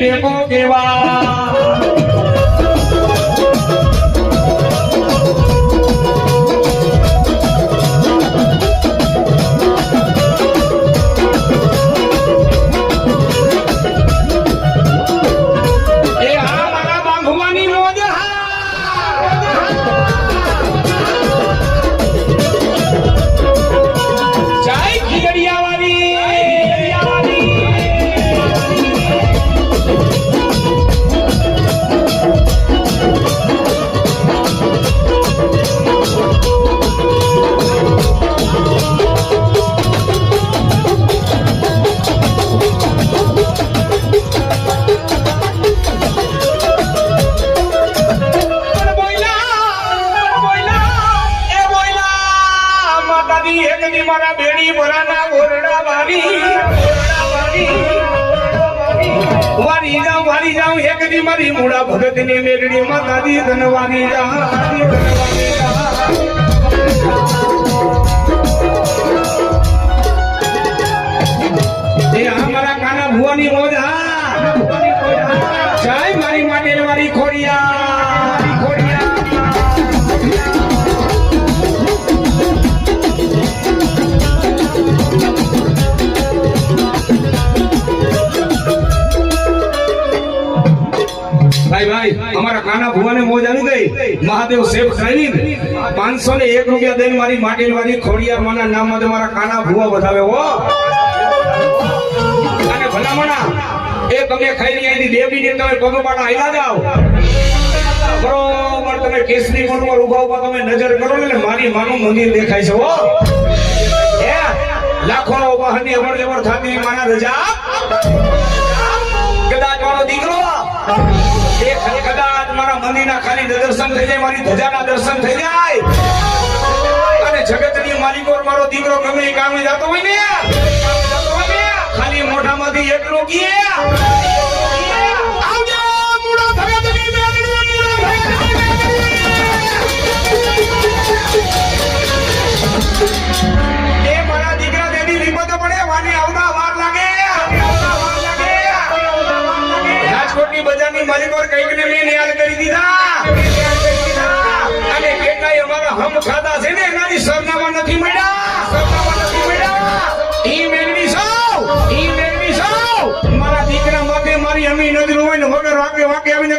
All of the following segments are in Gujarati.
દી કેવા માતાજી એક દી મારા બેડી ભરાના ઓરડા ઓરડા વારી, વારી જાઉં, વારી જાઉં, એક દી મારી મૂળા ભગતની મેરડી માં દાદી ધન. મારા કાના ભુવાની મોજ હા. જય મારી માટે મારી ખોડિયા. અમારા ભુવાને મોજ આવી ગઈ. મહાદેવ સેફ ડ્રાઇવિંગ પાંચસો ને એક રૂપિયા દઈને મારી માટી વાળી ખોડિયાર માના નામમાં તમારા કાના ભુવા વધાવે હો. અને ભલામણા, એ તમે ખાઈ અહીંથી દેવી ને તમે પગપાળા હાલ્યા જાઓ. બરોબર, તમે કેસરી મોડ પર ઊભા ઊભા તમે નજર કરો ને એટલે મારી માનું મંદિર દેખાય છે હો. લાખો વાહનની અવર જવર થતી મારા રજા. કદાચ મારો દીકરો મારા ખાલી દર્શન થઈ જાય, મારી ધજાના દર્શન થઈ જાય. અને જગતની માલિકો મારો દીકરો ગમે કામે જતો હોય ને? ખાલી મોઢામાંથી એટલું કહે અને કેટલાય અમારા હમ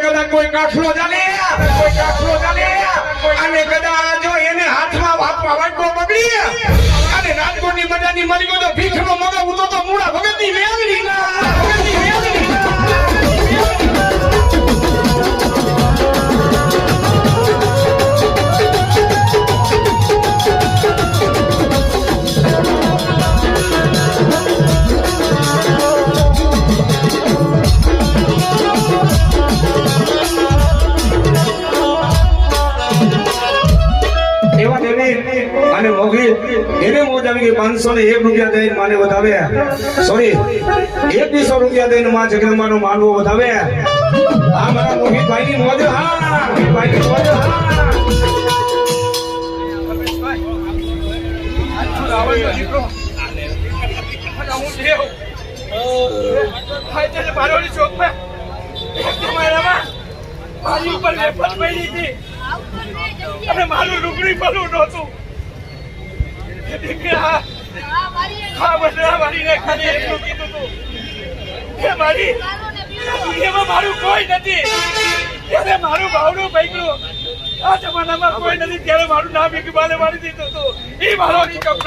કદાચ કોઈ કાઠલો ચાલે. કોઈ કાઠલો ચાલે. અને કદાચ જો એને હાથમાં હાથમાં વાટકો પકડી અને રાજકોટની મરી ગયો તો ભીખનો અને એને મોજ આવી ગઈ. પાંચસો ને એક રૂપિયા દઈને માને વધાવે. સોરી એકવીસો રૂપિયા દઈને માં જગદંબાનો માનવો વધાવે. આ મારા મોહિતભાઈ ની મોજ, હા. મોહિતભાઈ ની મોજ, હા. મારી ઉપર વેફર પડી હતી. અને મારું રૂપડી પડું નહોતું. દીકરા હા બધા મારીને ખાલી એટલું કીધું તું કે મારી દુનિયામાં મારું કોઈ નથી ત્યારે મારું ભાવનું પૈકડું આ જમાનામાં કોઈ નથી ત્યારે મારું નામ ઇકબાલે મારી દીધું હતું એ મારો નિકમ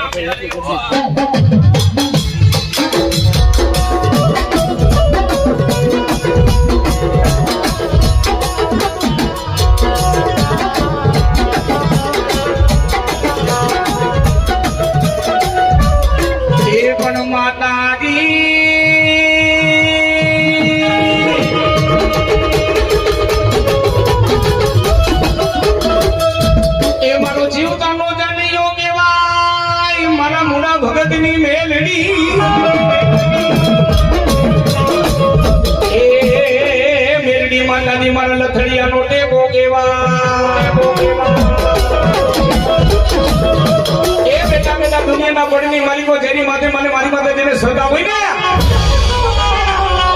દુનિયાના બળની માલિકો જેની માથે મને મારી માથે જેને શ્રદ્ધા હોય ને,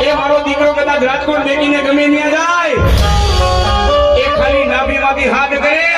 એ મારો દીકરો કદાચ રાજકોટ બેકીને ગમે ત્યાં જાય. એ ખાલી નાભીમાંથી હાથ કરે.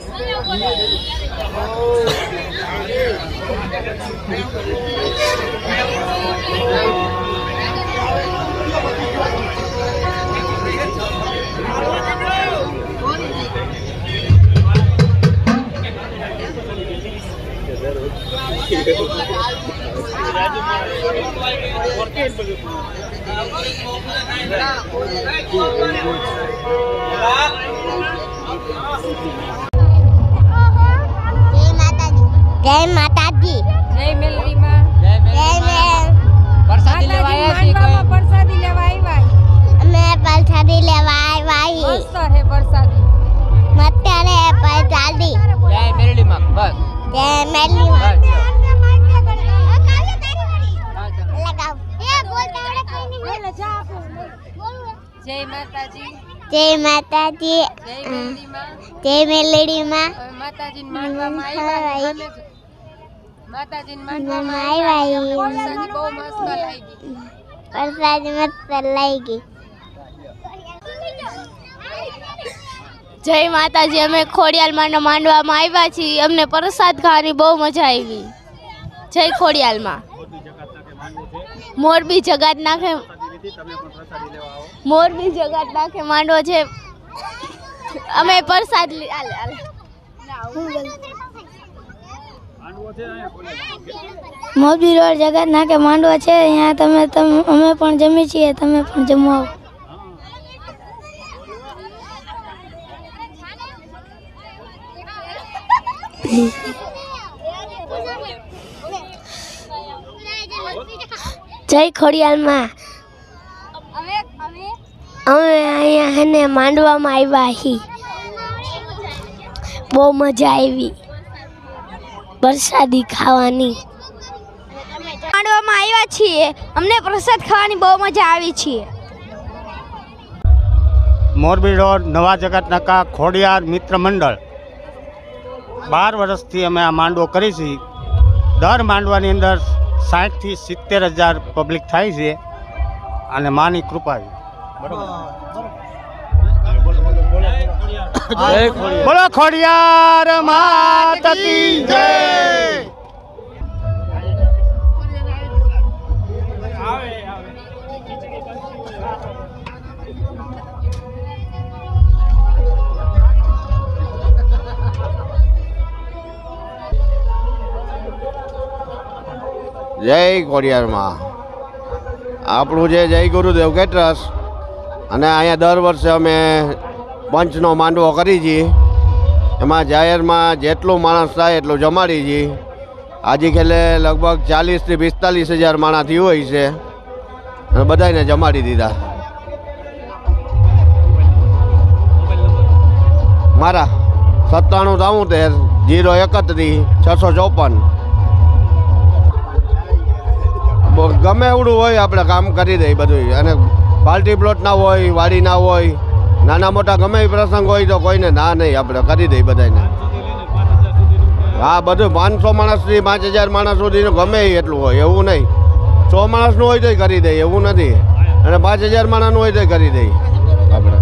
Terima kasih. માતાજી. જય માતાજી જય મેલડીમાં લેવા મેલ છે કોઈ? પ્રસાદી લેવા આવ્યા અમે પલસાદી લેવા આવ્યા મસ્ત હે પ્રસાદી મત્યારે પલસાદી જય મેરડીમાં બસ. જય મેલી બસ. આવડે કોઈ નહીં. જય માતાજી. જય માતાજી. જય મેલડીમાં જય મેલડીમાં હવે માતાજીને માંડવામાં આવ્યા માતાજીને માંડવામાં માંડવામાં આવ્યા આવ્યા. બહુ મસ્ત લાગી પ્રસાદ મસ્ત લઈ જય માતાજી અમે ખોડિયાલમાં માંડવામાં આવ્યા છીએ. અમને પ્રસાદ ખાવાની બહુ મજા આવી. જય ખોડિયાલમાં. મોરબી જગાત નાખે મોરબી જગાત નાખે માંડવો છે. અમે પ્રસાદ લી- આલે, આલે. મોરબી રોડ જગત નાકે માંડવો છે, અહીંયા તમે તમે અમે પણ જમી છીએ, તમે પણ જમો જય ખોડિયાલમાં. અમે અહીંયા હેને માંડવામાં આવ્યા હી. બહુ મજા આવી. પ્રસાદી ખાવાની. માંડવામાં આવ્યા છીએ. અમને પ્રસાદ ખાવાની બહુ મજા આવી છે. મોરબી રોડ નવા જગત નાકા ખોડિયાર મિત્ર મંડળ. બાર વર્ષથી અમે આ માંડવો કરી છીએ. દર માંડવાની અંદર સાઠથી સિત્તેર હજાર પબ્લિક થાય છે. અને માની કૃપા છે. બરોબર. બોલો ખોડિયાર માતકી જય. જય ખોડિયારમાં આપણું જે જય ગુરુદેવ કેટરસ અને અહીંયા દર વર્ષે અમે પંચનો માંડવો કરી છીએ એમાં જાહેરમાં જેટલું માણસ થાય એટલું જમાડી છીએ આજે ખેલે લગભગ ચાલીસથી પિસ્તાલીસ હજાર માણસ થયું હોય છે. અને બધાને જમાડી દીધા. મારા સત્તાણું તાઉતેર જીરો એકત્રીસ છસો ચોપન. ગમે એવડું હોય આપણે કામ કરી દઈએ બધું અને પાર્ટી પ્લોટ ના હોય, વાડી ના હોય નાના મોટા ગમે એ પ્રસંગ હોય તો કોઈને ના નહીં, આપણે કરી દઈએ બધાને હા, બધું પાંચસો માણસથી પાંચ હજાર માણસ સુધીનું ગમે એટલું હોય, એવું નહીં. સો માણસનું હોય તોય કરી દઈએ, એવું નથી. અને પાંચ હજાર માણસનું હોય તો કરી દઈએ. આપણે.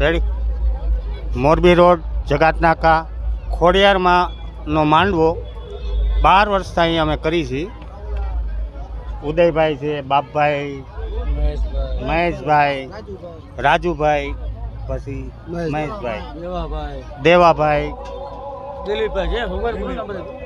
રેડી મોરબી રોડ જગાતનાકા ખોડિયારમાંનો માંડવો. બાર વર્ષથી અહીં અમે કરી છીએ ઉદયભાઈ છે બાપભાઈ મહેશભાઈ રાજુભાઈ પછી મહેશભાઈ. દેવાભાઈ. દિલીપભાઈ